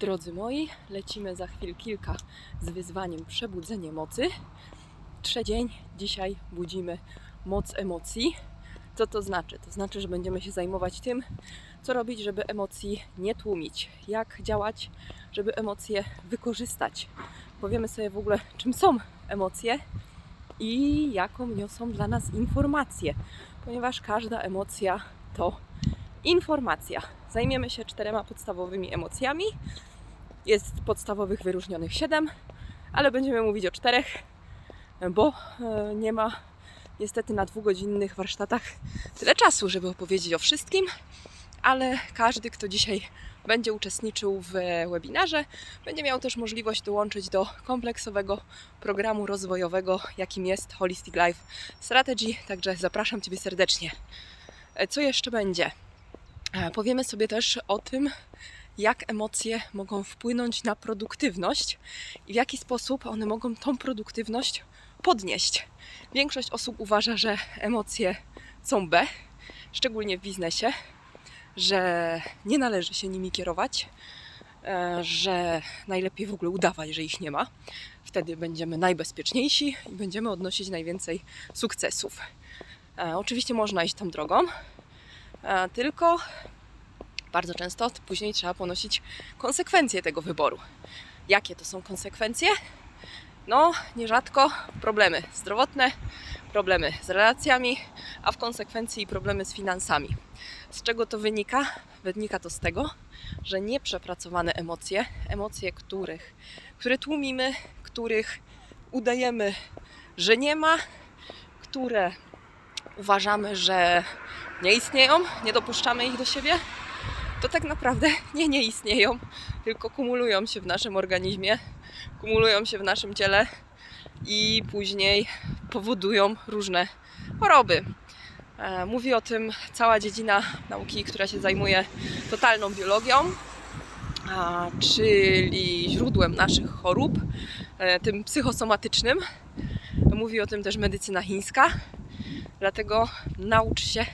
Drodzy moi, lecimy za chwil kilka z wyzwaniem Przebudzenie Mocy. Trzecień, dzisiaj budzimy moc emocji. Co to znaczy? To znaczy, że będziemy się zajmować tym, co robić, żeby emocji nie tłumić, jak działać, żeby emocje wykorzystać. Powiemy sobie w ogóle, czym są emocje i jaką niosą dla nas informację, ponieważ każda emocja to informacja. Zajmiemy się czterema podstawowymi emocjami. Jest podstawowych wyróżnionych siedem, ale będziemy mówić o czterech, bo e, nie ma niestety na dwugodzinnych warsztatach tyle czasu, żeby opowiedzieć o wszystkim, ale każdy, kto dzisiaj będzie uczestniczył w webinarze, będzie miał też możliwość dołączyć do kompleksowego programu rozwojowego, jakim jest Holistic Life Strategy. Także zapraszam Ciebie serdecznie. E, Co jeszcze będzie? E, Powiemy sobie też o tym, jak emocje mogą wpłynąć na produktywność i w jaki sposób one mogą tą produktywność podnieść. Większość osób uważa, że emocje są B, szczególnie w biznesie, że nie należy się nimi kierować, e, że najlepiej w ogóle udawać, że ich nie ma. Wtedy będziemy najbezpieczniejsi i będziemy odnosić najwięcej sukcesów. E, Oczywiście można iść tą drogą, tylko bardzo często później trzeba ponosić konsekwencje tego wyboru. Jakie to są konsekwencje? No, nierzadko problemy zdrowotne, problemy z relacjami, a w konsekwencji problemy z finansami. Z czego to wynika? Wynika to z tego, że nieprzepracowane emocje, emocje, których, które tłumimy, których udajemy, że nie ma, które uważamy, że nie istnieją, nie dopuszczamy ich do siebie, to tak naprawdę nie, nie istnieją, tylko kumulują się w naszym organizmie, kumulują się w naszym ciele i później powodują różne choroby. E, Mówi o tym cała dziedzina nauki, która się zajmuje totalną biologią, czyli źródłem naszych chorób, e, tym psychosomatycznym. Mówi o tym też medycyna chińska. Dlatego naucz się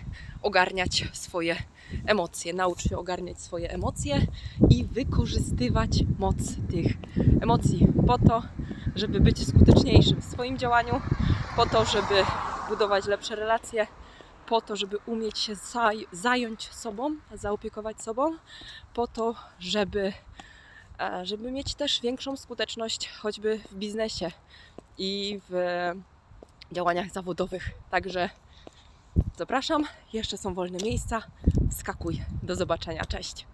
ogarniać swoje emocje, naucz się ogarniać swoje emocje i wykorzystywać moc tych emocji po to, żeby być skuteczniejszym w swoim działaniu, po to, żeby budować lepsze relacje, po to, żeby umieć się zaj- zająć sobą, zaopiekować sobą, po to, żeby, e, żeby mieć też większą skuteczność choćby w biznesie i w działaniach zawodowych. Także zapraszam, jeszcze są wolne miejsca. Wskakuj. Do zobaczenia. Cześć.